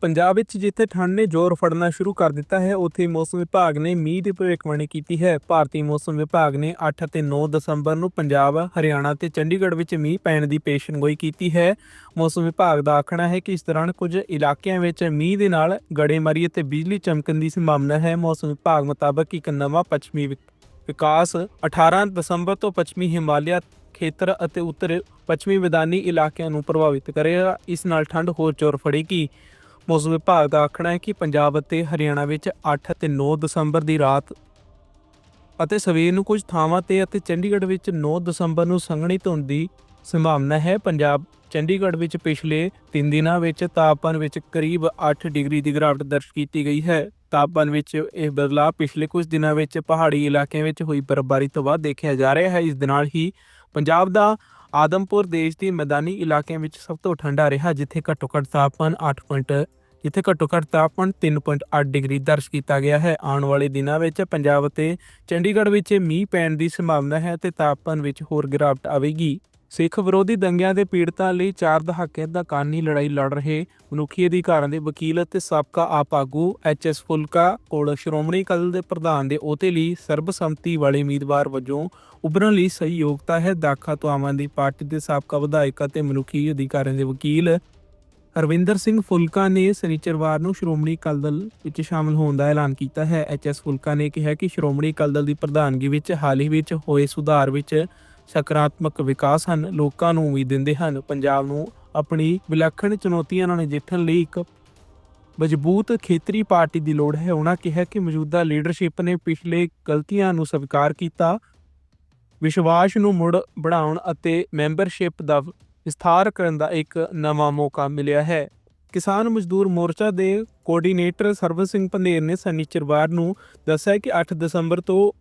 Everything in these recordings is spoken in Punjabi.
ਪੰਜਾਬ ਵਿੱਚ ਜਿੱਥੇ ਠੰਡ ਨੇ ਜ਼ੋਰ ਫੜਨਾ ਸ਼ੁਰੂ ਕਰ ਦਿੱਤਾ ਹੈ, ਉੱਥੇ ਮੌਸਮ ਵਿਭਾਗ ਨੇ ਮੀਂਹ ਦੀ ਭਵਿੱਖਬਾਣੀ ਕੀਤੀ ਹੈ। ਭਾਰਤੀ ਮੌਸਮ ਵਿਭਾਗ ਨੇ 8 ਅਤੇ 9 ਦਸੰਬਰ ਨੂੰ ਪੰਜਾਬ, ਹਰਿਆਣਾ ਤੇ ਚੰਡੀਗੜ੍ਹ ਵਿੱਚ ਮੀਂਹ ਪੈਣ ਦੀ ਪੇਸ਼ਨਗੋਈ ਕੀਤੀ ਹੈ। ਮੌਸਮ ਵਿਭਾਗ ਦਾ ਆਖਣਾ ਹੈ ਕਿ ਇਸ ਦੌਰਾਨ ਕੁਝ ਇਲਾਕਿਆਂ ਵਿੱਚ ਮੀਂਹ ਦੇ ਨਾਲ ਗੜੇਮਾਰੀ ਅਤੇ ਬਿਜਲੀ ਚਮਕਣ ਦੀ ਸੰਭਾਵਨਾ ਹੈ। ਮੌਸਮ ਵਿਭਾਗ ਮੁਤਾਬਕ ਇੱਕ ਨਵਾਂ ਪੱਛਮੀ ਵਿਕ- ਵਿਕਾਸ 18 ਦਸੰਬਰ ਤੋਂ ਪੱਛਮੀ ਹਿਮਾਲਿਆ ਖੇਤਰ ਅਤੇ ਉੱਤਰ ਪੱਛਮੀ ਮੈਦਾਨੀ ਇਲਾਕਿਆਂ ਨੂੰ ਪ੍ਰਭਾਵਿਤ ਕਰੇਗਾ। ਇਸ ਨਾਲ ਠੰਡ ਹੋਰ ਜ਼ੋਰ ਫੜੇਗੀ। ਮੌਸਮ ਵਿਭਾਗ ਦਾ ਆਖਣਾ ਹੈ ਕਿ ਪੰਜਾਬ ਅਤੇ ਹਰਿਆਣਾ ਵਿੱਚ 8 ਅਤੇ 9 ਦਸੰਬਰ ਦੀ ਰਾਤ ਅਤੇ ਸਵੇਰ ਨੂੰ ਕੁਝ ਥਾਵਾਂ ਤੇ ਅਤੇ ਚੰਡੀਗੜ੍ਹ ਵਿੱਚ 9 ਦਸੰਬਰ ਨੂੰ ਸੰਘਣੀ ਧੁੰਦ ਦੀ ਸੰਭਾਵਨਾ ਹੈ। ਪੰਜਾਬ, ਚੰਡੀਗੜ੍ਹ ਵਿੱਚ ਪਿਛਲੇ 3 ਦਿਨਾਂ ਵਿੱਚ ਤਾਪਮਾਨ ਵਿੱਚ ਕਰੀਬ 8 ਡਿਗਰੀ ਦੀ ਗਿਰਾਵਟ ਦਰਜ ਕੀਤੀ ਗਈ ਹੈ। ਤਾਪਮਾਨ ਵਿੱਚ ਇਹ ਬਦਲਾਅ ਪਿਛਲੇ ਕੁਝ ਦਿਨਾਂ ਵਿੱਚ ਪਹਾੜੀ ਇਲਾਕਿਆਂ ਵਿੱਚ ਹੋਈ ਬਰਫ਼ਬਾਰੀ ਤੋਂ ਬਾਅਦ ਦੇਖਿਆ ਜਾ ਰਿਹਾ ਹੈ। ਇਸ ਦੇ ਨਾਲ ਹੀ ਪੰਜਾਬ ਦਾ ਆਦਮਪੁਰ ਦੇਸ਼ ਦੇ ਮੈਦਾਨੀ ਇਲਾਕਿਆਂ ਵਿੱਚ ਸਭ ਤੋਂ ਠੰਡਾ ਰਿਹਾ, ਜਿੱਥੇ ਘੱਟੋ ਘੱਟ ਤਾਪਮਾਨ 8 ਪੁਆਇੰਟ ਜਿੱਥੇ ਘੱਟੋ ਘੱਟ ਤਾਪਮਾਨ 3.8 ਡਿਗਰੀ ਦਰਜ ਕੀਤਾ ਗਿਆ ਹੈ ਆਉਣ ਵਾਲੇ ਦਿਨਾਂ ਵਿੱਚ ਪੰਜਾਬ ਅਤੇ ਚੰਡੀਗੜ੍ਹ ਵਿੱਚ ਮੀਂਹ ਪੈਣ ਦੀ ਸੰਭਾਵਨਾ ਹੈ ਤੇ ਤਾਪਮਾਨ ਵਿੱਚ ਹੋਰ ਗਿਰਾਵਟ ਆਵੇਗੀ ਸਿੱਖ ਵਿਰੋਧੀ ਦੰਗਿਆਂ ਦੇ ਪੀੜਤਾਂ ਲਈ ਚਾਰ ਦਹਾਕਿਆਂ ਦਾ ਕਾਨੂੰਨੀ ਲੜਾਈ ਲੜ ਰਹੇ ਮਨੁੱਖੀ ਅਧਿਕਾਰਾਂ ਦੇ ਵਕੀਲ ਅਤੇ ਸਾਬਕਾ ਆਪ ਆਗੂ ਐਚ.ਐਸ. ਫੁਲਕਾ ਕੋਲ ਸ਼੍ਰੋਮਣੀ ਅਕਾਲੀ ਦੇ ਪ੍ਰਧਾਨ ਦੇ ਅਹੁਦੇ ਲਈ ਸਰਬਸੰਮਤੀ ਵਾਲੇ ਉਮੀਦਵਾਰ ਵਜੋਂ ਉਭਰਨ ਲਈ ਸਹੀ ਯੋਗਤਾ ਹੈ। ਦਾਖਾ ਤੋਂ ਆਮ ਆਦਮੀ ਪਾਰਟੀ ਦੇ ਸਾਬਕਾ ਵਿਧਾਇਕ ਅਤੇ ਮਨੁੱਖੀ ਅਧਿਕਾਰਾਂ ਦੇ ਵਕੀਲ ਹਰਵਿੰਦਰ ਸਿੰਘ ਫੁਲਕਾ ਨੇ ਸ਼ਨੀਚਰਵਾਰ ਨੂੰ ਸ਼੍ਰੋਮਣੀ ਅਕਾਲੀ ਦਲ ਵਿੱਚ ਸ਼ਾਮਲ ਹੋਣ ਦਾ ਐਲਾਨ ਕੀਤਾ ਹੈ। ਐਚ.ਐਸ. ਫੁਲਕਾ ਨੇ ਕਿਹਾ ਕਿ ਸ਼੍ਰੋਮਣੀ ਅਕਾਲੀ ਦਲ ਦੀ ਪ੍ਰਧਾਨਗੀ ਵਿੱਚ ਹਾਲ ਹੀ ਵਿੱਚ ਹੋਏ ਸੁਧਾਰ ਵਿੱਚ ਸਕਾਰਾਤਮਕ ਵਿਕਾਸ ਹਨ। ਲੋਕਾਂ ਨੂੰ ਉਮੀਦ ਦਿੰਦੇ ਹਨ, ਪੰਜਾਬ ਨੂੰ ਆਪਣੀ ਵਿਲੱਖਣ ਚੁਣੌਤੀਆਂ ਨਾਲ ਨਜਿੱਠਣ ਲਈ ਇੱਕ ਮਜ਼ਬੂਤ ਖੇਤਰੀ ਪਾਰਟੀ ਦੀ ਲੋੜ ਹੈ। ਉਹਨਾਂ ਕਿਹਾ ਕਿ ਮੌਜੂਦਾ ਲੀਡਰਸ਼ਿਪ ਨੇ ਪਿਛਲੇ ਗਲਤੀਆਂ ਨੂੰ ਸਵੀਕਾਰ ਕੀਤਾ। ਵਿਸ਼ਵਾਸ ਨੂੰ ਮੁੜ ਬਣਾਉਣ ਅਤੇ ਮੈਂਬਰਸ਼ਿਪ ਦਾ ਵਿਸਥਾਰ ਕਰਨ ਦਾ ਇੱਕ ਨਵਾਂ ਮੌਕਾ ਮਿਲਿਆ ਹੈ। ਕਿਸਾਨ ਮਜ਼ਦੂਰ ਮੋਰਚਾ ਦੇ ਕੋਆਰਡੀਨੇਟਰ ਸਰਵਨ ਸਿੰਘ ਪੰਧੇਰ ਨੇ ਸ਼ਨੀਚਰਵਾਰ ਨੂੰ ਦੱਸਿਆ ਕਿ 8 ਦਸੰਬਰ ਤੋਂ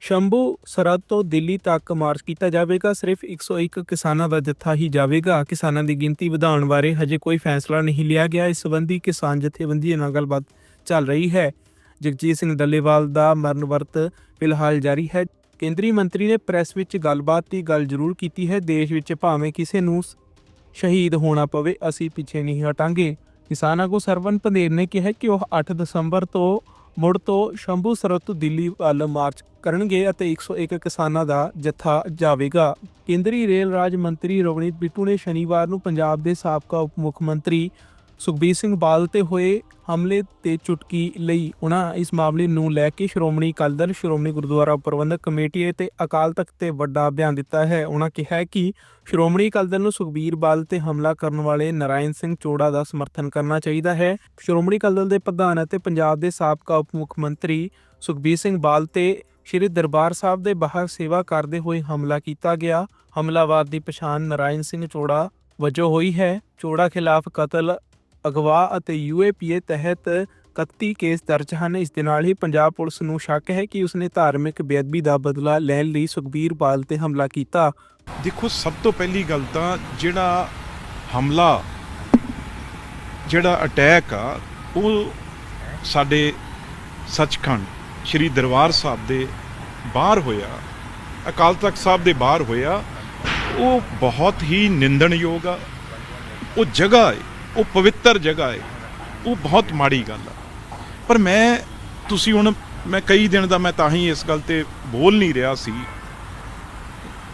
ਸ਼ੰਭੂ ਸਰਹੱਦ ਤੋਂ ਦਿੱਲੀ ਤੱਕ ਮਾਰਚ ਕੀਤਾ ਜਾਵੇਗਾ। ਸਿਰਫ 101 ਕਿਸਾਨਾਂ ਦਾ ਜੱਥਾ ਹੀ ਜਾਵੇਗਾ। ਕਿਸਾਨਾਂ ਦੀ ਗਿਣਤੀ ਵਧਾਉਣ ਬਾਰੇ ਹਜੇ ਕੋਈ ਫੈਸਲਾ ਨਹੀਂ ਲਿਆ ਗਿਆ। ਇਸ ਸੰਬੰਧੀ ਕਿਸਾਨ ਜਥੇਬੰਦੀਆਂ ਨਾਲ ਗੱਲਬਾਤ ਚੱਲ ਰਹੀ ਹੈ। ਜਗਜੀਤ ਸਿੰਘ ਡੱਲੇਵਾਲ ਦਾ ਮਰਨ ਵਰਤ ਫਿਲਹਾਲ ਜਾਰੀ ਹੈ। ਕੇਂਦਰੀ ਮੰਤਰੀ ਨੇ ਪ੍ਰੈਸ ਵਿੱਚ ਗੱਲਬਾਤ ਦੀ ਗੱਲ ਜ਼ਰੂਰ ਕੀਤੀ ਹੈ। ਦੇਸ਼ ਵਿੱਚ ਭਾਵੇਂ ਕਿਸੇ ਨੂੰ ਸ਼ਹੀਦ ਹੋਣਾ ਪਵੇ, ਅਸੀਂ ਪਿੱਛੇ ਨਹੀਂ ਹਟਾਂਗੇ। ਕਿਸਾਨ ਆਗੂ ਸਰਵਨ ਪੰਧੇਰ ਨੇ ਕਿਹਾ ਕਿ ਉਹ 8 ਦਸੰਬਰ ਤੋਂ ਮੁੜ ਤੋਂ ਸ਼ੰਭੂ ਸਰਹੱਦ ਤੋਂ ਦਿੱਲੀ ਵੱਲ ਮਾਰਚ ਕਰਨਗੇ ਅਤੇ 101 ਕਿਸਾਨਾਂ ਦਾ ਜਥਾ ਜਾਵੇਗਾ। ਕੇਂਦਰੀ ਰੇਲ ਰਾਜ ਮੰਤਰੀ ਰਵਨੀਤ ਬਿੱਟੂ ਨੇ ਸ਼ਨੀਵਾਰ ਨੂੰ ਪੰਜਾਬ ਦੇ ਸਾਬਕਾ ਉਪ ਮੁੱਖ ਮੰਤਰੀ ਸੁਖਬੀਰ ਸਿੰਘ ਬਾਦਲ ਤੇ ਹੋਏ ਹਮਲੇ ਤੇ ਚੁਟਕੀ ਲਈ ਉਹਨਾਂ ਇਸ ਮਾਮਲੇ ਨੂੰ ਲੈ ਕੇ ਸ਼੍ਰੋਮਣੀ ਅਕਾਲੀ ਦਲ, ਸ਼੍ਰੋਮਣੀ ਗੁਰਦੁਆਰਾ ਪ੍ਰਬੰਧਕ ਕਮੇਟੀ ਤੇ ਅਕਾਲ ਤਖਤ ਤੇ ਵੱਡਾ ਬਿਆਨ ਦਿੱਤਾ ਹੈ। ਉਹਨਾਂ ਕਿਹਾ ਕਿ ਸ਼੍ਰੋਮਣੀ ਅਕਾਲੀ ਦਲ ਨੂੰ ਸੁਖਬੀਰ ਬਾਦਲ ਤੇ ਹਮਲਾ ਕਰਨ ਵਾਲੇ ਨਰਾਇਣ ਸਿੰਘ ਚੋੜਾ ਦਾ ਸਮਰਥਨ ਕਰਨਾ ਚਾਹੀਦਾ ਹੈ। ਸ਼੍ਰੋਮਣੀ ਅਕਾਲੀ ਦਲ ਦੇ ਪ੍ਰਧਾਨ ਅਤੇ ਪੰਜਾਬ ਦੇ ਸਾਬਕਾ ਉਪ ਮੁੱਖ ਮੰਤਰੀ ਸੁਖਬੀਰ ਸਿੰਘ ਬਾਦਲ ਤੇ ਸ਼੍ਰੀ ਦਰਬਾਰ ਸਾਹਿਬ ਦੇ ਬਾਹਰ ਸੇਵਾ ਕਰਦੇ ਹੋਏ ਹਮਲਾ ਕੀਤਾ ਗਿਆ। ਹਮਲਾਵਰ ਦੀ ਪਛਾਣ ਨਰਾਇਣ ਸਿੰਘ ਚੋੜਾ ਵਜੋਂ ਹੋਈ ਹੈ। ਚੋੜਾ ਖਿਲਾਫ ਕਤਲ ਅਗਵਾ ਅਤੇ ਯੂਏਪੀਏ ਤਹਿਤ 31 ਕੇਸ ਦਰਜ ਹਨ। ਇਸ ਦੇ ਨਾਲ ਹੀ ਪੰਜਾਬ ਪੁਲਿਸ ਨੂੰ ਸ਼ੱਕ ਹੈ ਕਿ ਉਸਨੇ ਧਾਰਮਿਕ ਬੇਅਦਬੀ ਦਾ ਬਦਲਾ ਲੈਣ ਲਈ ਸੁਖਬੀਰ ਬਾਲ ਤੇ ਹਮਲਾ ਕੀਤਾ। ਦੇਖੋ, ਸਭ ਤੋਂ ਪਹਿਲੀ ਗੱਲ ਤਾਂ ਜਿਹੜਾ ਹਮਲਾ, ਜਿਹੜਾ ਅਟੈਕ ਆ, ਉਹ ਸਾਡੇ ਸੱਚਖੰਡ ਸ੍ਰੀ ਦਰਬਾਰ ਸਾਹਿਬ ਦੇ ਬਾਹਰ ਹੋਇਆ, ਅਕਾਲ ਤਖਤ ਸਾਹਿਬ ਦੇ ਬਾਹਰ ਹੋਇਆ। ਉਹ ਬਹੁਤ ਹੀ ਨਿੰਦਣਯੋਗ ਆ। ਉਹ ਜਗ੍ਹਾ ਹੈ ਉਹ ਪਵਿੱਤਰ ਜਗ੍ਹਾ ਹੈ ਉਹ ਬਹੁਤ ਮਾੜੀ ਗੱਲ ਆ। ਪਰ ਮੈਂ, ਤੁਸੀਂ ਹੁਣ, ਮੈਂ ਕਈ ਦਿਨ ਦਾ ਮੈਂ ਤਾਂ ਹੀ ਇਸ ਗੱਲ ਤੇ ਬੋਲ ਨਹੀਂ ਰਿਹਾ ਸੀ।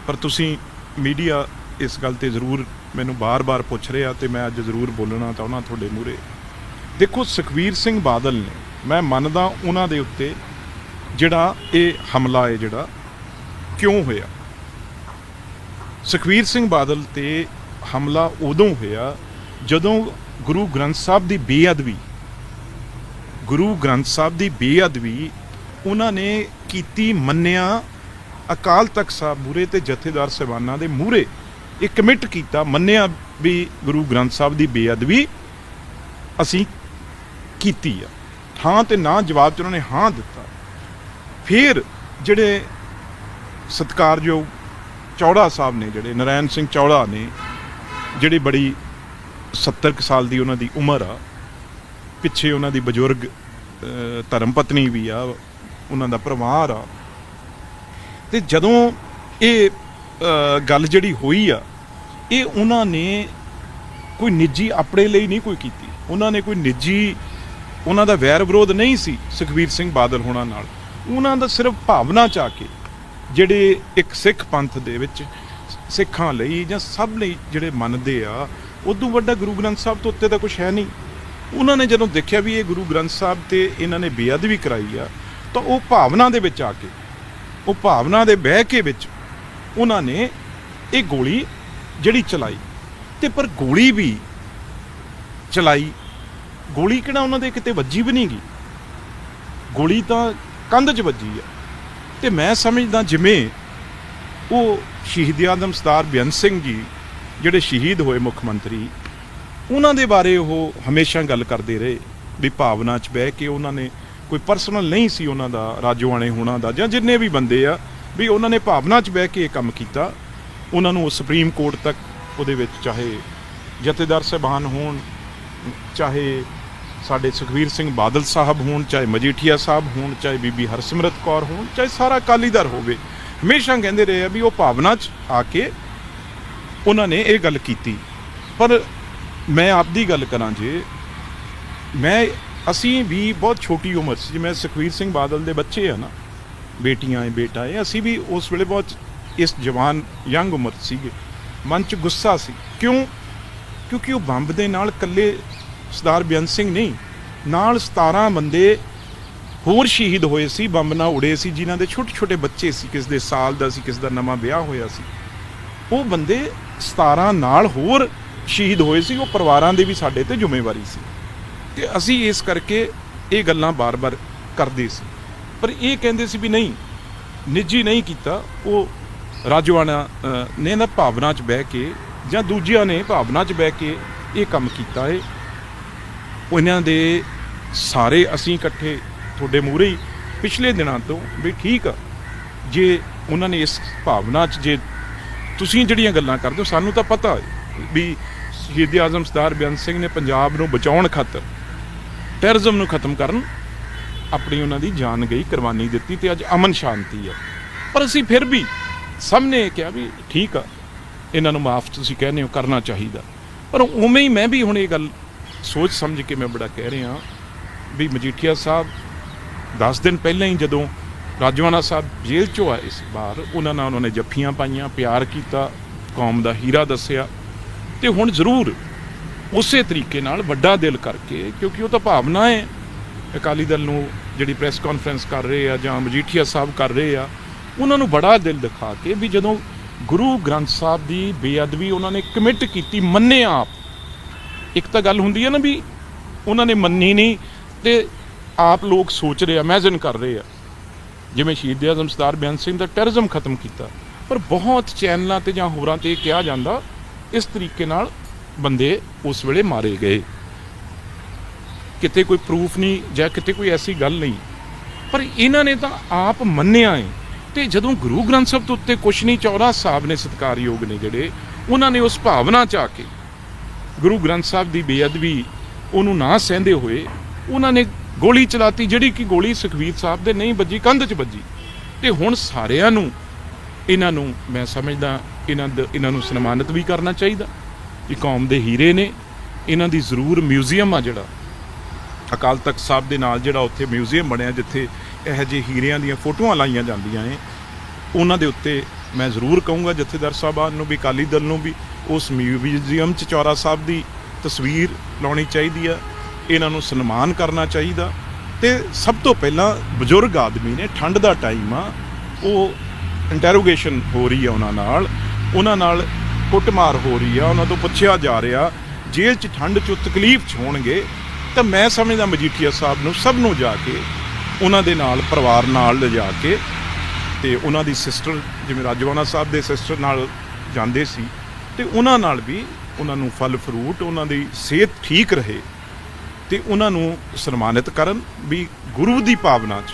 ਪਰ ਤੁਸੀਂ ਮੀਡੀਆ ਇਸ ਗੱਲ ਤੇ ਜ਼ਰੂਰ ਮੈਨੂੰ ਬਾਰ-ਬਾਰ ਪੁੱਛ ਰਿਹਾ ਤੇ ਮੈਂ ਅੱਜ ਜ਼ਰੂਰ ਬੋਲਣਾ ਚਾਹੁੰਦਾ ਤੁਹਾਡੇ ਮੂਹਰੇ। ਦੇਖੋ, ਸੁਖਵੀਰ ਸਿੰਘ ਬਾਦਲ ਨੇ, ਮੈਂ ਮੰਨਦਾ ਉਹਨਾਂ ਦੇ ਉੱਤੇ ਜਿਹੜਾ ਇਹ ਹਮਲਾ ਹੈ ਜਿਹੜਾ, ਕਿਉਂ ਹੋਇਆ? ਸੁਖਵੀਰ ਸਿੰਘ ਬਾਦਲ ਤੇ ਹਮਲਾ ਉਦੋਂ ਹੋਇਆ ਜਦੋਂ ਗੁਰੂ ਗ੍ਰੰਥ ਸਾਹਿਬ ਦੀ ਬੇਅਦਬੀ, ਗੁਰੂ ਗ੍ਰੰਥ ਸਾਹਿਬ ਦੀ ਬੇਅਦਬੀ ਉਹਨਾਂ ਨੇ ਕੀਤੀ ਮੰਨਿਆ, ਅਕਾਲ ਤਖਤ ਸਾਹਿਬ ਮੂਰੇ ਤੇ ਜਥੇਦਾਰ ਸਾਹਿਬਾਨਾਂ ਦੇ ਮੂਰੇ ਇਹ ਕਮਿਟ ਕੀਤਾ, ਮੰਨਿਆ ਵੀ ਗੁਰੂ ਗ੍ਰੰਥ ਸਾਹਿਬ ਦੀ ਬੇਅਦਬੀ ਅਸੀਂ ਕੀਤੀ ਆ। ਹਾਂ ਤੇ ਨਾ ਜਵਾਬ ਚ ਉਹਨਾਂ ਨੇ ਹਾਂ ਦਿੱਤਾ। ਫਿਰ ਜਿਹੜੇ ਸਤਿਕਾਰਯੋਗ ਚੌੜਾ ਸਾਹਿਬ ਨੇ, ਜਿਹੜੇ ਨਰਾਇਣ ਸਿੰਘ ਚੌੜਾ ਨੇ, ਜਿਹੜੀ ਬੜੀ 70 ਕੁ ਸਾਲ ਦੀ ਉਹਨਾਂ ਦੀ ਉਮਰ ਆ, ਪਿੱਛੇ ਉਹਨਾਂ ਦੀ ਬਜ਼ੁਰਗ ਧਰਮ ਪਤਨੀ ਵੀ ਆ, ਉਹਨਾਂ ਦਾ ਪਰਿਵਾਰ ਆ। ਤੇ ਜਦੋਂ ਇਹ ਗੱਲ ਜਿਹੜੀ ਹੋਈ ਆ, ਇਹ ਉਹਨਾਂ ਨੇ ਕੋਈ ਨਿੱਜੀ ਆਪਣੇ ਲਈ ਨਹੀਂ ਕੋਈ ਕੀਤੀ। ਉਹਨਾਂ ਨੇ ਕੋਈ ਨਿੱਜੀ, ਉਹਨਾਂ ਦਾ ਵੈਰ ਵਿਰੋਧ ਨਹੀਂ ਸੀ ਸੁਖਬੀਰ ਸਿੰਘ ਬਾਦਲ ਹੋਣਾ ਨਾਲ। ਉਹਨਾਂ ਦਾ ਸਿਰਫ ਭਾਵਨਾ ਚ ਆ ਕੇ ਜਿਹੜੇ ਇੱਕ ਸਿੱਖ ਪੰਥ ਦੇ ਵਿੱਚ ਸਿੱਖਾਂ ਲਈ ਜਾਂ ਸਭ ਲਈ ਜਿਹੜੇ ਮੰਨਦੇ ਆ ਉਦੋਂ ਵੱਡਾ ਗੁਰੂ ਗ੍ਰੰਥ ਸਾਹਿਬ ਤੋਂ ਉੱਤੇ ਤਾਂ ਕੁਝ ਹੈ ਨਹੀਂ। ਉਹਨਾਂ ਨੇ ਜਦੋਂ ਦੇਖਿਆ ਵੀ ਇਹ ਗੁਰੂ ਗ੍ਰੰਥ ਸਾਹਿਬ ਤੇ ਇਹਨਾਂ ਨੇ ਬੇਅਦਬੀ ਕਰਾਈ ਆ, ਤਾਂ ਉਹ ਭਾਵਨਾ ਦੇ ਵਿੱਚ ਆ ਕੇ, ਉਹ ਭਾਵਨਾ ਦੇ ਬਹਿ ਕੇ ਵਿੱਚ ਉਹਨਾਂ ਨੇ ਇਹ ਗੋਲੀ ਜਿਹੜੀ ਚਲਾਈ। ਤੇ ਪਰ ਗੋਲੀ ਵੀ ਚਲਾਈ। ਗੋਲੀ ਕਿਹੜਾ ਉਹਨਾਂ ਦੇ ਕਿਤੇ ਵੱਜੀ ਵੀ ਨਹੀਂ ਗਈ। ਗੋਲੀ ਤਾਂ ਕੰਧ 'ਚ ਵੱਜੀ ਆ। ਤੇ ਮੈਂ ਸਮਝਦਾ ਜਿਵੇਂ ਉਹ ਸ਼ਹੀਦ ਆਦਮ ਸਰਦਾਰ ਬੇਅੰਤ ਸਿੰਘ ਜੀ ਜਿਹੜੇ ਸ਼ਹੀਦ ਹੋਏ ਮੁੱਖ ਮੰਤਰੀ, ਉਹਨਾਂ ਦੇ ਬਾਰੇ ਉਹ ਹਮੇਸ਼ਾ ਗੱਲ ਕਰਦੇ ਰਹੇ ਵੀ ਭਾਵਨਾ 'ਚ ਬਹਿ ਕੇ ਉਹਨਾਂ ਨੇ ਕੋਈ ਪਰਸਨਲ ਨਹੀਂ ਸੀ ਉਹਨਾਂ ਦਾ ਰਾਜੋਆਣੇ ਹੋਣਾ ਦਾ ਜਾਂ ਜਿੰਨੇ ਵੀ ਬੰਦੇ ਆ, ਵੀ ਉਹਨਾਂ ਨੇ ਭਾਵਨਾ 'ਚ ਬਹਿ ਕੇ ਇਹ ਕੰਮ ਕੀਤਾ। ਉਹਨਾਂ ਨੂੰ ਉਹ ਸੁਪਰੀਮ ਕੋਰਟ ਤੱਕ ਉਹਦੇ ਵਿੱਚ ਚਾਹੇ ਜਥੇਦਾਰ ਸਾਹਿਬਾਨ ਹੋਣ, ਚਾਹੇ ਸਾਡੇ ਸੁਖਵੀਰ ਸਿੰਘ ਬਾਦਲ ਸਾਹਿਬ ਹੋਣ, ਚਾਹੇ ਮਜੀਠੀਆ ਸਾਹਿਬ ਹੋਣ, ਚਾਹੇ ਬੀਬੀ ਹਰਸਿਮਰਤ ਕੌਰ ਹੋਣ, ਚਾਹੇ ਸਾਰਾ ਅਕਾਲੀ ਦਲ ਹੋਵੇ, ਹਮੇਸ਼ਾ ਕਹਿੰਦੇ ਰਹੇ ਆ ਵੀ ਉਹ ਭਾਵਨਾ 'ਚ ਆ ਕੇ ਉਹਨਾਂ ਨੇ ਇਹ ਗੱਲ ਕੀਤੀ। ਪਰ ਮੈਂ ਆਪਦੀ ਗੱਲ ਕਰਾਂ ਜੇ, ਮੈਂ, ਅਸੀਂ ਵੀ ਬਹੁਤ ਛੋਟੀ ਉਮਰ ਸੀ, ਜਿਵੇਂ ਸੁਖਵੀਰ ਸਿੰਘ ਬਾਦਲ ਦੇ ਬੱਚੇ ਆ ਨਾ, ਬੇਟੀਆਂ ਹੈ ਬੇਟਾ ਹੈ ਅਸੀਂ ਵੀ ਉਸ ਵੇਲੇ ਬਹੁਤ ਇਸ ਜਵਾਨ, ਯੰਗ ਉਮਰ ਸੀਗੇ। ਮਨ 'ਚ ਗੁੱਸਾ ਸੀ। ਕਿਉਂ? ਕਿਉਂਕਿ ਉਹ ਬੰਬ ਦੇ ਨਾਲ ਇਕੱਲੇ ਸਰਦਾਰ ਬੇਅੰਤ ਸਿੰਘ ਨਹੀਂ, ਨਾਲ 17 ਬੰਦੇ ਹੋਰ ਸ਼ਹੀਦ ਹੋਏ ਸੀ, ਬੰਬ ਨਾਲ ਉੜੇ ਸੀ, ਜਿਨ੍ਹਾਂ ਦੇ ਛੋਟੇ ਛੋਟੇ ਬੱਚੇ ਸੀ, ਕਿਸ ਦੇ ਸਾਲ ਦਾ ਸੀ, ਕਿਸ ਦਾ ਨਵਾਂ ਵਿਆਹ ਹੋਇਆ ਸੀ। ਉਹ ਬੰਦੇ 17 ਨਾਲ ਹੋਰ ਸ਼ਹੀਦ ਹੋਏ ਸੀ, ਉਹ ਪਰਿਵਾਰਾਂ ਦੇ ਵੀ ਸਾਡੇ ਤੇ ਜ਼ਿੰਮੇਵਾਰੀ ਸੀ। ਤੇ ਅਸੀਂ ਇਸ ਕਰਕੇ ਇਹ ਗੱਲਾਂ ਬਾਰ-ਬਾਰ ਕਰਦੇ ਸੀ। ਪਰ ਇਹ ਕਹਿੰਦੇ ਸੀ ਵੀ ਨਹੀਂ, ਨਿੱਜੀ ਨਹੀਂ ਕੀਤਾ, ਉਹ ਰਾਜਵਾਨਾ ਨੇ ਨਾ ਭਾਵਨਾ 'ਚ ਬਹਿ ਕੇ ਜਾਂ ਦੂਜਿਆਂ ਨੇ ਭਾਵਨਾ 'ਚ ਬਹਿ ਕੇ ਇਹ ਕੰਮ ਕੀਤਾ ਏ। ਉਹਨਾਂ ਦੇ ਸਾਰੇ ਅਸੀਂ ਇਕੱਠੇ ਤੁਹਾਡੇ ਮੂਹਰੇ ਪਿਛਲੇ ਦਿਨਾਂ ਤੋਂ ਵੀ ਠੀਕ ਆ। ਜੇ ਉਹਨਾਂ ਨੇ ਇਸ ਭਾਵਨਾ 'ਚ, ਜੇ ਤੁਸੀਂ ਜਿਹੜੀਆਂ ਗੱਲਾਂ ਕਰਦੇ ਹੋ, ਸਾਨੂੰ ਤਾਂ ਪਤਾ ਵੀ ਸ਼ਹੀਦ ਆਜ਼ਮ ਸਰਦਾਰ ਬੇਅੰਤ ਸਿੰਘ ਨੇ ਪੰਜਾਬ ਨੂੰ ਬਚਾਉਣ ਖਾਤਰ ਟੈਰਰਿਜ਼ਮ ਨੂੰ ਖਤਮ ਕਰਨ ਆਪਣੀ ਉਹਨਾਂ ਦੀ ਜਾਨ ਗਈ, ਕੁਰਬਾਨੀ ਦਿੱਤੀ ਤੇ ਅੱਜ ਅਮਨ ਸ਼ਾਂਤੀ ਹੈ। ਪਰ ਅਸੀਂ ਫਿਰ ਵੀ ਸਭ ਨੇ ਕਿਹਾ ਵੀ ਠੀਕ ਆ, ਇਹਨਾਂ ਨੂੰ ਮਾਫ ਤੁਸੀਂ ਕਹਿੰਦੇ ਹੋ, ਕਰਨਾ ਚਾਹੀਦਾ। ਪਰ ਉਵੇਂ ਹੀ ਮੈਂ ਵੀ ਹੁਣ ਇਹ ਗੱਲ ਸੋਚ ਸਮਝ ਕੇ ਮੈਂ ਬੜਾ ਕਹਿ ਰਿਹਾ ਵੀ ਮਜੀਠੀਆ ਸਾਹਿਬ 10 ਦਿਨ ਪਹਿਲਾਂ ਹੀ ਜਦੋਂ ਰਾਜਵਾਨਾ ਸਾਹਿਬ ਜੇਲ੍ਹ ਚੋਂ ਆਏ ਇਸ ਬਾਹਰ। ਉਹਨਾਂ ਨਾਲ ਉਹਨਾਂ ਨੇ ਜੱਫੀਆਂ ਪਾਈਆਂ, ਪਿਆਰ ਕੀਤਾ, ਕੌਮ ਦਾ ਹੀਰਾ ਦੱਸਿਆ। ਤੇ ਹੁਣ ਜ਼ਰੂਰ ਉਸੇ ਤਰੀਕੇ ਨਾਲ ਵੱਡਾ ਦਿਲ ਕਰਕੇ, ਕਿਉਂਕਿ ਉਹ ਤਾਂ ਭਾਵਨਾ ਹੈ, ਅਕਾਲੀ ਦਲ ਨੂੰ ਜਿਹੜੀ ਪ੍ਰੈਸ ਕਾਨਫਰੰਸ ਕਰ ਰਹੇ ਆ ਜਾਂ ਮਜੀਠੀਆ ਸਾਹਿਬ ਕਰ ਰਹੇ ਆ, ਉਹਨਾਂ ਨੂੰ ਬੜਾ ਦਿਲ ਦਿਖਾ ਕੇ ਵੀ ਜਦੋਂ ਗੁਰੂ ਗ੍ਰੰਥ ਸਾਹਿਬ ਦੀ ਬੇਅਦਬੀ ਉਹਨਾਂ ਨੇ ਕਮਿਟ ਕੀਤੀ, ਮੰਨੇ ਆਪ। ਇੱਕ ਤਾਂ ਗੱਲ ਹੁੰਦੀ ਹੈ ਨਾ ਵੀ ਉਹਨਾਂ ਨੇ ਮੰਨੀ ਨਹੀਂ ਤੇ ਆਪ ਲੋਕ ਸੋਚ ਰਹੇ ਆ ਇਮੇਜਿਨ ਕਰ ਰਹੇ ਆ। ਜਿਵੇਂ ਸ਼ਹੀਦ ਆਜ਼ਮ ਸਰਦਾਰ ਬੇਅੰਤ ਸਿੰਘ ਦਾ ਟੈਰਰਿਜ਼ਮ ਖਤਮ ਕੀਤਾ, ਪਰ ਬਹੁਤ ਚੈਨਲਾਂ ਤੇ ਜਾਂ ਹੋਰਾਂ ਤੇ ਕਿਹਾ ਜਾਂਦਾ, ਇਸ ਤਰੀਕੇ ਨਾਲ ਬੰਦੇ ਉਸ ਵੇਲੇ ਮਾਰੇ ਗਏ। ਕਿਤੇ ਕੋਈ ਪ੍ਰੂਫ ਨਹੀਂ ਜਾਂ ਕਿਤੇ ਕੋਈ ਐਸੀ ਗੱਲ ਨਹੀਂ। ਪਰ ਇਹਨਾਂ ਨੇ ਤਾਂ ਆਪ ਮੰਨਿਆ ਹੈ ਤੇ ਜਦੋਂ ਗੁਰੂ ਗ੍ਰੰਥ ਸਾਹਿਬ ਤੋਂ ਉੱਤੇ ਕੁਛ ਨਹੀਂ ਚੌਰਾ ਸਾਹਿਬ ਨੇ ਸਤਿਕਾਰਯੋਗ ਨੇ ਜਿਹੜੇ, ਉਹਨਾਂ ਨੇ ਉਸ ਭਾਵਨਾ ਚ ਆ ਕੇ ਗੁਰੂ ਗ੍ਰੰਥ ਸਾਹਿਬ ਦੀ ਬੇਅਦਬੀ ਉਹਨੂੰ ਨਾ ਸਹਿੰਦੇ ਹੋਏ, ਉਹਨਾਂ ਨੇ ਗੋਲੀ ਚਲਾਤੀ, ਜਿਹੜੀ ਕਿ ਗੋਲੀ ਸੁਖਵੀਰ ਸਾਹਿਬ ਦੇ ਨਹੀਂ ਵੱਜੀ, ਕੰਧ 'ਚ ਵੱਜੀ। ਤੇ ਹੁਣ ਸਾਰਿਆਂ ਨੂੰ, ਇਹਨਾਂ ਨੂੰ ਮੈਂ ਸਮਝਦਾ, ਇਹਨਾਂ ਦਾ, ਇਹਨਾਂ ਨੂੰ ਸਨਮਾਨਿਤ ਵੀ ਕਰਨਾ ਚਾਹੀਦਾ ਇਹ ਕੌਮ ਦੇ ਹੀਰੇ ਨੇ, ਇਹਨਾਂ ਦੀ ਜ਼ਰੂਰ ਮਿਊਜ਼ੀਅਮ ਆ ਜਿਹੜਾ। ਅਕਾਲ ਤਖਤ ਸਾਹਿਬ ਦੇ ਨਾਲ ਜਿਹੜਾ ਉੱਥੇ ਮਿਊਜ਼ੀਅਮ ਬਣਿਆ, ਜਿੱਥੇ ਇਹੋ ਜਿਹੇ ਹੀਰਿਆਂ ਦੀਆਂ ਫੋਟੋਆਂ ਲਾਈਆਂ ਜਾਂਦੀਆਂ ਏ ਉਹਨਾਂ ਦੇ ਉੱਤੇ ਮੈਂ ਜ਼ਰੂਰ ਕਹੂੰਗਾ, ਜਥੇਦਾਰ ਸਾਹਿਬਾਨ ਨੂੰ ਵੀ, ਅਕਾਲੀ ਦਲ ਨੂੰ ਵੀ, ਉਸ ਮਿਊਜ਼ੀਅਮ 'ਚ ਚੌਰਾ ਸਾਹਿਬ ਦੀ ਤਸਵੀਰ ਲਾਉਣੀ ਚਾਹੀਦੀ ਆ। ਇਹਨਾਂ ਨੂੰ ਸਨਮਾਨ ਕਰਨਾ ਚਾਹੀਦਾ। ਤੇ ਸਭ ਤੋਂ ਪਹਿਲਾਂ ਬਜ਼ੁਰਗ ਆਦਮੀ ਨੇ ਠੰਡ ਦਾ ਟਾਈਮ ਆ, ਉਹ ਇੰਟਰੋਗੇਸ਼ਨ ਹੋ ਰਹੀ ਆ ਉਹਨਾਂ ਨਾਲ ਉਹਨਾਂ ਨਾਲ ਕੁੱਟਮਾਰ ਹੋ ਰਹੀ ਆ, ਉਹਨਾਂ ਤੋਂ ਪੁੱਛਿਆ ਜਾ ਰਿਹਾ, ਜੇਲ੍ਹ 'ਚ ਠੰਡ 'ਚ ਤਕਲੀਫ 'ਚ ਹੋਣਗੇ, ਤਾਂ ਮੈਂ ਸਮਝਦਾ ਮਜੀਠੀਆ ਸਾਹਿਬ ਨੂੰ ਸਭ ਨੂੰ ਜਾ ਕੇ, ਉਹਨਾਂ ਦੇ ਨਾਲ, ਪਰਿਵਾਰ ਨਾਲ ਲਿਜਾ ਕੇ, ਤੇ ਉਹਨਾਂ ਦੀ ਸਿਸਟਰ ਜਿਵੇਂ ਰਾਜਵਾਨਾ ਸਾਹਿਬ ਦੇ ਸਿਸਟਰ ਨਾਲ ਜਾਂਦੇ ਸੀ, ਤੇ ਉਹਨਾਂ ਨਾਲ ਵੀ ਉਹਨਾਂ ਨੂੰ ਫਲ ਫਰੂਟ ਉਹਨਾਂ ਦੀ ਸਿਹਤ ਠੀਕ ਰਹੇ। ਤੇ ਉਹਨਾਂ ਨੂੰ ਸਨਮਾਨਿਤ ਕਰਨ ਵੀ ਗੁਰੂ ਦੀ ਭਾਵਨਾ 'ਚ,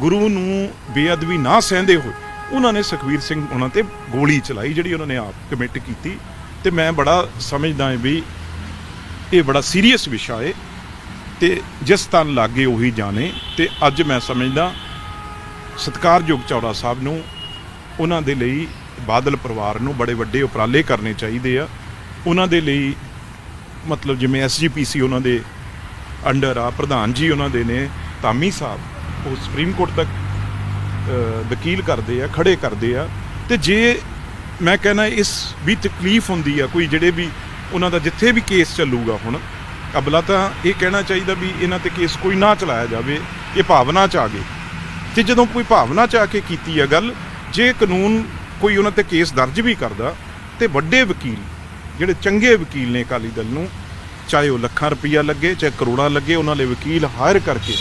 ਗੁਰੂ ਨੂੰ ਬੇਅਦਬੀ ਨਾ ਸਹਿੰਦੇ ਹੋਏ, ਉਹਨਾਂ ਨੇ ਸੁਖਵੀਰ ਸਿੰਘ ਉਹਨਾਂ ਤੇ ਗੋਲੀ ਚਲਾਈ, ਜਿਹੜੀ ਉਹਨਾਂ ਨੇ ਆਪ ਕਮਿਟ ਕੀਤੀ। ਤੇ ਮੈਂ ਬੜਾ ਸਮਝਦਾ ਹਾਂ ਵੀ ਇਹ ਬੜਾ ਸੀਰੀਅਸ ਵਿਸ਼ਾ ਹੈ ਤੇ ਜਿਸ ਤਨ ਲਾਗੇ ਉਹੀ ਜਾਣੇ। ਤੇ ਅੱਜ ਮੈਂ ਸਮਝਦਾ ਸਤਿਕਾਰਯੋਗ ਚੌੜਾ ਸਾਹਿਬ ਨੂੰ ਉਹਨਾਂ ਦੇ ਲਈ ਬਾਦਲ ਪਰਿਵਾਰ ਨੂੰ ਬੜੇ ਵੱਡੇ ਉਪਰਾਲੇ ਕਰਨੇ ਚਾਹੀਦੇ ਆ। ਉਹਨਾਂ ਦੇ ਲਈ ਮਤਲਬ ਜਿਵੇਂ ਐਸਜੀਪੀਸੀ ਉਹਨਾਂ ਦੇ ਅੰਡਰ ਆ, ਪ੍ਰਧਾਨ ਜੀ ਉਹਨਾਂ ਦੇ ਨੇ ਤਾਮੀ ਸਾਹਿਬ, ਉਹ ਸੁਪਰੀਮ ਕੋਰਟ ਤੱਕ ਵਕੀਲ ਕਰਦੇ ਆ, ਖੜੇ ਕਰਦੇ ਆ। ਤੇ ਜੇ ਮੈਂ ਕਹਿੰਦਾ ਇਸ ਵੀ ਤਕਲੀਫ ਹੁੰਦੀ ਆ, ਕੋਈ ਜਿਹੜੇ ਵੀ ਉਹਨਾਂ ਦਾ ਜਿੱਥੇ ਵੀ ਕੇਸ ਚੱਲੂਗਾ ਹੁਣ, ਅਬਲਾ ਤਾਂ ਇਹ ਕਹਿਣਾ ਚਾਹੀਦਾ ਵੀ ਇਹਨਾਂ ਤੇ ਕੇਸ ਕੋਈ ਨਾ ਚਲਾਇਆ ਜਾਵੇ, ਇਹ ਭਾਵਨਾ ਚ ਆ ਗਏ। ਤੇ ਜਦੋਂ ਕੋਈ ਭਾਵਨਾ ਚ ਆ ਕੇ ਕੀਤੀ ਆ ਗੱਲ, ਜੇ ਕਾਨੂੰਨ ਕੋਈ ਉਹਨਾਂ ਤੇ ਕੇਸ ਦਰਜ ਵੀ ਕਰਦਾ, ਤੇ ਵੱਡੇ ਵਕੀਲ, ਜਿਹੜੇ ਚੰਗੇ ਵਕੀਲ ਨੇ ਅਕਾਲੀ ਦਲ ਨੂੰ ਚਾਹੇ ਉਹ ਲੱਖਾਂ ਰੁਪਈਆ ਲੱਗੇ ਚਾਹੇ ਕਰੋੜਾਂ ਲੱਗੇ ਉਹਨਾਂ ਲਈ ਵਕੀਲ ਹਾਇਰ ਕਰਕੇ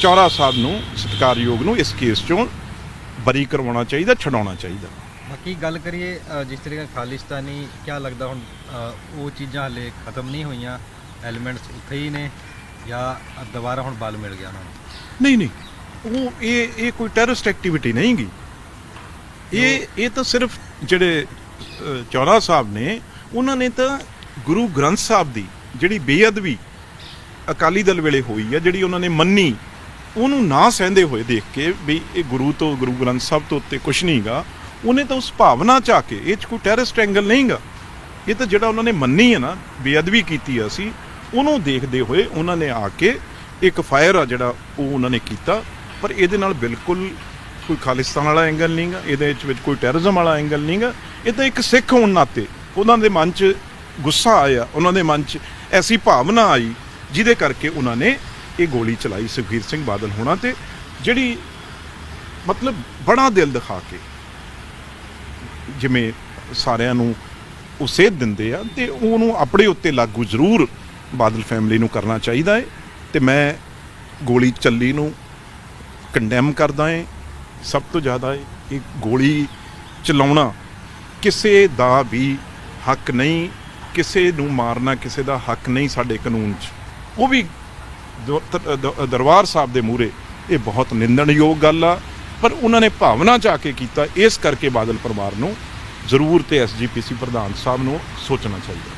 ਚੌਰਾ ਸਾਹਿਬ ਨੂੰ ਸਤਿਕਾਰਯੋਗ ਨੂੰ ਇਸ ਕੇਸ ਚੋਂ ਬਰੀ ਕਰਵਾਉਣਾ ਚਾਹੀਦਾ ਛਡਾਉਣਾ ਚਾਹੀਦਾ। ਬਾਕੀ ਗੱਲ ਕਰੀਏ ਜਿਸ ਤਰੀਕੇ ਖਾਲਿਸਤਾਨੀ ਕੀ ਲੱਗਦਾ ਹੁਣ ਉਹ ਚੀਜ਼ਾਂ ਹਲੇ ਖਤਮ ਨਹੀਂ ਹੋਈਆਂ ਐਲੀਮੈਂਟਸ ਉੱਥੇ ਹੀ ਨੇ ਜਾਂ ਦੁਬਾਰਾ ਹੁਣ ਬਲ ਮਿਲ ਗਿਆ ਉਹਨਾਂ ਨੂੰ? ਨਹੀਂ ਨਹੀਂ ਉਹ ਇਹ ਇਹ ਕੋਈ ਟੈਰਰਿਸਟ ਐਕਟੀਵਿਟੀ ਨਹੀਂ ਗੀ ਇਹ ਇਹ ਤਾਂ ਸਿਰਫ ਜਿਹੜੇ ਚੌਰਾ ਸਾਹਿਬ ਨੇ ਉਹਨਾਂ ਨੇ ਤਾਂ ਗੁਰੂ ਗ੍ਰੰਥ ਸਾਹਿਬ ਦੀ ਜਿਹੜੀ ਬੇਅਦਬੀ ਅਕਾਲੀ ਦਲ ਵੇਲੇ ਹੋਈ ਆ ਜਿਹੜੀ ਉਹਨਾਂ ਨੇ ਮੰਨੀ, ਉਹਨੂੰ ਨਾ ਸਹਿੰਦੇ ਹੋਏ ਦੇਖ ਕੇ ਵੀ ਇਹ ਗੁਰੂ ਤੋਂ, ਗੁਰੂ ਗ੍ਰੰਥ ਸਾਹਿਬ ਤੋਂ ਉੱਤੇ ਕੁਝ ਨਹੀਂਗਾ ਉਹਨੇ ਤਾਂ ਉਸ ਭਾਵਨਾ ਚ ਆ ਕੇ, ਇਹ ਚ ਕੋਈ ਟੈਰਰਿਸਟ ਐਂਗਲ ਨਹੀਂਗਾ ਇਹ ਤਾਂ ਜਿਹੜਾ ਉਹਨਾਂ ਨੇ ਮੰਨੀ ਹੈ ਨਾ, ਬੇਅਦਬੀ ਕੀਤੀ ਆ ਅਸੀਂ ਉਹਨੂੰ ਦੇਖਦੇ ਹੋਏ ਉਹਨਾਂ ਨੇ ਆ ਕੇ ਇੱਕ ਫਾਇਰ ਆ ਜਿਹੜਾ ਉਹ ਉਹਨਾਂ ਨੇ ਕੀਤਾ, ਪਰ ਇਹਦੇ ਨਾਲ ਬਿਲਕੁਲ ਕੋਈ ਖਾਲਿਸਤਾਨ ਵਾਲਾ ਐਂਗਲ ਨਹੀਂਗਾ ਇਹਦੇ ਵਿੱਚ ਵਿੱਚ ਕੋਈ ਟੈਰਰਿਜ਼ਮ ਵਾਲਾ ਐਂਗਲ ਨਹੀਂਗਾ ਇਹ ਤਾਂ ਇੱਕ ਸਿੱਖ ਹੋਣ ਨਾਤੇ, ਉਹਨਾਂ ਦੇ ਮਨ 'ਚ ਗੁੱਸਾ ਆਇਆ, ਉਹਨਾਂ ਦੇ ਮਨ 'ਚ ਐਸੀ ਭਾਵਨਾ ਆਈ, ਜਿਹਦੇ ਕਰਕੇ ਉਹਨਾਂ ਨੇ ਇਹ ਗੋਲੀ ਚਲਾਈ ਸੁਖਬੀਰ ਸਿੰਘ ਬਾਦਲ ਹੋਣਾ ਤੇ ਜਿਹੜੀ ਮਤਲਬ ਬੜਾ ਦਿਲ ਦਿਖਾ ਕੇ ਜਿਵੇਂ ਸਾਰਿਆਂ ਨੂੰ ਉਹ ਸੇਧ ਦਿੰਦੇ ਆ ਤੇ ਉਹਨੂੰ ਆਪਣੇ ਉੱਤੇ ਲਾਗੂ ਜ਼ਰੂਰ ਬਾਦਲ ਫੈਮਿਲੀ ਨੂੰ ਕਰਨਾ ਚਾਹੀਦਾ ਹੈ ਤੇ ਮੈਂ ਗੋਲੀ ਚੱਲੀ ਨੂੰ ਕੰਡੈਮ ਕਰਦਾ ਹਾਂ ਸਭ ਤੋਂ ਜ਼ਿਆਦਾ ਇਹ ਗੋਲੀ ਚਲਾਉਣਾ ਕਿਸੇ ਦਾ ਵੀ ਹੱਕ ਨਹੀਂ ਕਿਸੇ ਨੂੰ ਮਾਰਨਾ ਕਿਸੇ ਦਾ ਹੱਕ ਨਹੀਂ ਸਾਡੇ ਕਾਨੂੰਨ 'ਚ। ਉਹ ਵੀ ਦਰਬਾਰ ਸਾਹਿਬ ਦੇ ਮੂਹਰੇ ਇਹ ਬਹੁਤ ਨਿੰਦਣਯੋਗ ਗੱਲ ਆ, ਪਰ ਉਹਨਾਂ ਨੇ ਭਾਵਨਾ ਚ ਆ ਕੇ ਕੀਤਾ, ਇਸ ਕਰਕੇ ਬਾਦਲ ਪਰਿਵਾਰ ਨੂੰ ਜ਼ਰੂਰ ਤੇ ਐਸਜੀਪੀਸੀ ਪ੍ਰਧਾਨ ਸਾਹਿਬ ਨੂੰ ਸੋਚਣਾ ਚਾਹੀਦਾ।